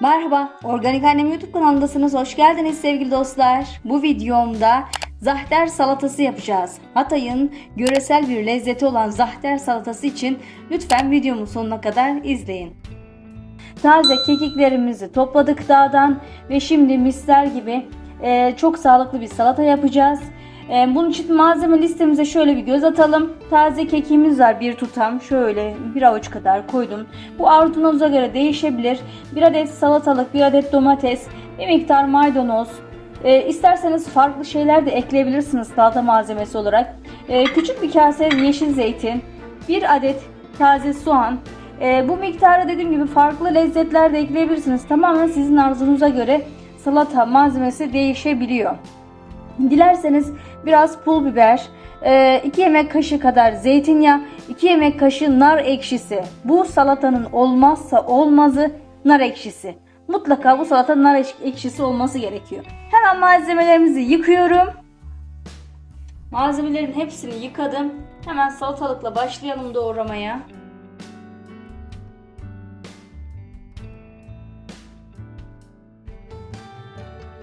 Merhaba, Organik Annem YouTube kanalındasınız. Hoş geldiniz sevgili dostlar. Bu videomda zahter salatası yapacağız. Hatay'ın göresel bir lezzeti olan zahter salatası için lütfen videomu sonuna kadar izleyin. Taze kekiklerimizi topladık dağdan ve şimdi misler gibi e, çok sağlıklı bir salata yapacağız. E, bunun için malzeme listemize şöyle bir göz atalım. Taze kekiğimiz var bir tutam. Şöyle bir avuç kadar koydum. Bu arzunuza göre değişebilir. Bir adet salatalık, bir adet domates, bir miktar maydanoz. E, isterseniz farklı şeyler de ekleyebilirsiniz salata malzemesi olarak. E, küçük bir kase yeşil zeytin, bir adet taze soğan, e, bu miktarda dediğim gibi farklı lezzetler de ekleyebilirsiniz. Tamamen sizin arzunuza göre salata malzemesi değişebiliyor. Dilerseniz biraz pul biber, 2 yemek kaşığı kadar zeytinyağı, 2 yemek kaşığı nar ekşisi. Bu salatanın olmazsa olmazı nar ekşisi. Mutlaka bu salata nar ek- ekşisi olması gerekiyor. Hemen malzemelerimizi yıkıyorum. Malzemelerin hepsini yıkadım. Hemen salatalıkla başlayalım doğramaya.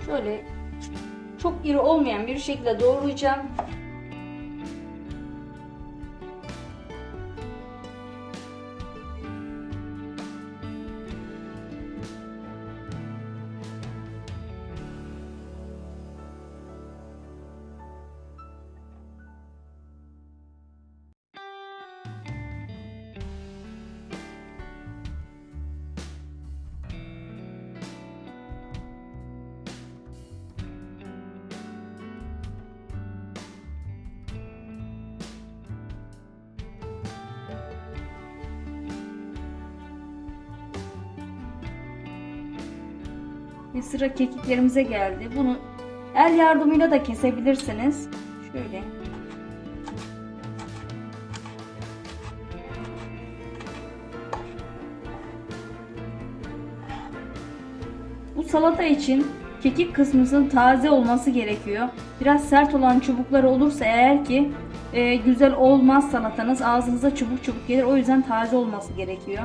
Şöyle çok iri olmayan bir şekilde doğrayacağım. Ve sıra kekiklerimize geldi. Bunu el yardımıyla da kesebilirsiniz. Şöyle. Bu salata için kekik kısmının taze olması gerekiyor. Biraz sert olan çubukları olursa eğer ki e, güzel olmaz salatanız ağzınıza çubuk çubuk gelir. O yüzden taze olması gerekiyor.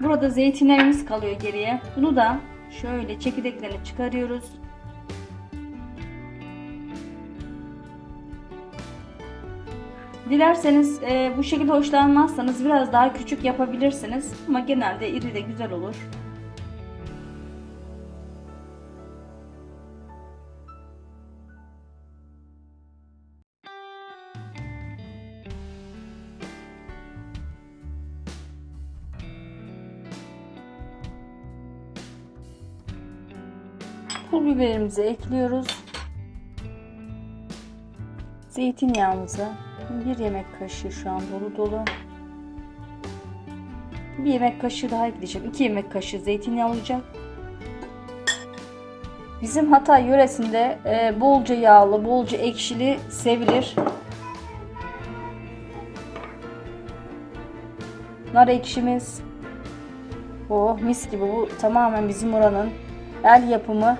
Burada zeytinlerimiz kalıyor geriye. Bunu da şöyle çekirdeklerini çıkarıyoruz. Dilerseniz e, bu şekilde hoşlanmazsanız biraz daha küçük yapabilirsiniz. Ama genelde iri de güzel olur. Pul biberimizi ekliyoruz. Zeytinyağımızı bir yemek kaşığı şu an dolu dolu. Bir yemek kaşığı daha ekleyeceğim. İki yemek kaşığı zeytinyağı olacak. Bizim Hatay yöresinde e, bolca yağlı, bolca ekşili sevilir. Nar ekşimiz. Oh mis gibi bu tamamen bizim oranın el yapımı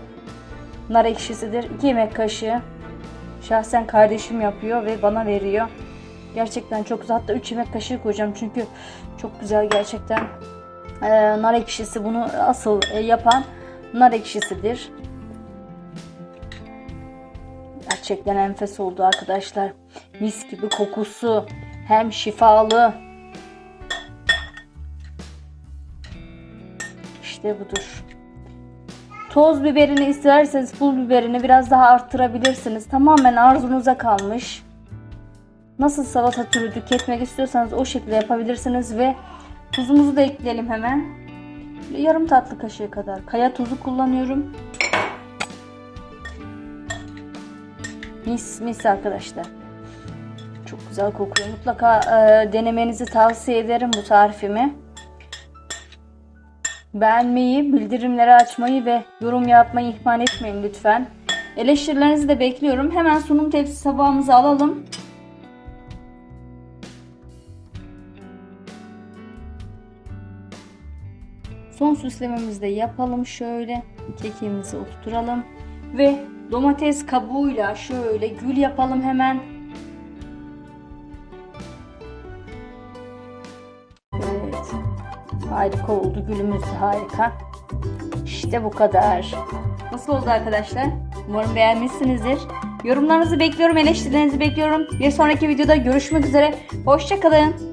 nar ekşisidir. 2 yemek kaşığı. Şahsen kardeşim yapıyor ve bana veriyor. Gerçekten çok güzel. Hatta 3 yemek kaşığı koyacağım çünkü çok güzel gerçekten. Ee, nar ekşisi bunu asıl e, yapan nar ekşisidir. Gerçekten enfes oldu arkadaşlar. Mis gibi kokusu. Hem şifalı. İşte budur. Toz biberini isterseniz pul biberini biraz daha arttırabilirsiniz. Tamamen arzunuza kalmış. Nasıl salata türü tüketmek istiyorsanız o şekilde yapabilirsiniz ve tuzumuzu da ekleyelim hemen. Yarım tatlı kaşığı kadar kaya tuzu kullanıyorum. Mis mis arkadaşlar. Çok güzel kokuyor. Mutlaka e, denemenizi tavsiye ederim bu tarifimi. Beğenmeyi, bildirimleri açmayı ve yorum yapmayı ihmal etmeyin lütfen. Eleştirilerinizi de bekliyorum. Hemen sunum tepsi tabağımızı alalım. Son süslememizi de yapalım şöyle. Kekiğimizi oturtalım. Ve domates kabuğuyla şöyle gül yapalım hemen. Harika oldu. Gülümüz harika. İşte bu kadar. Nasıl oldu arkadaşlar? Umarım beğenmişsinizdir. Yorumlarınızı bekliyorum, eleştirilerinizi bekliyorum. Bir sonraki videoda görüşmek üzere. Hoşçakalın.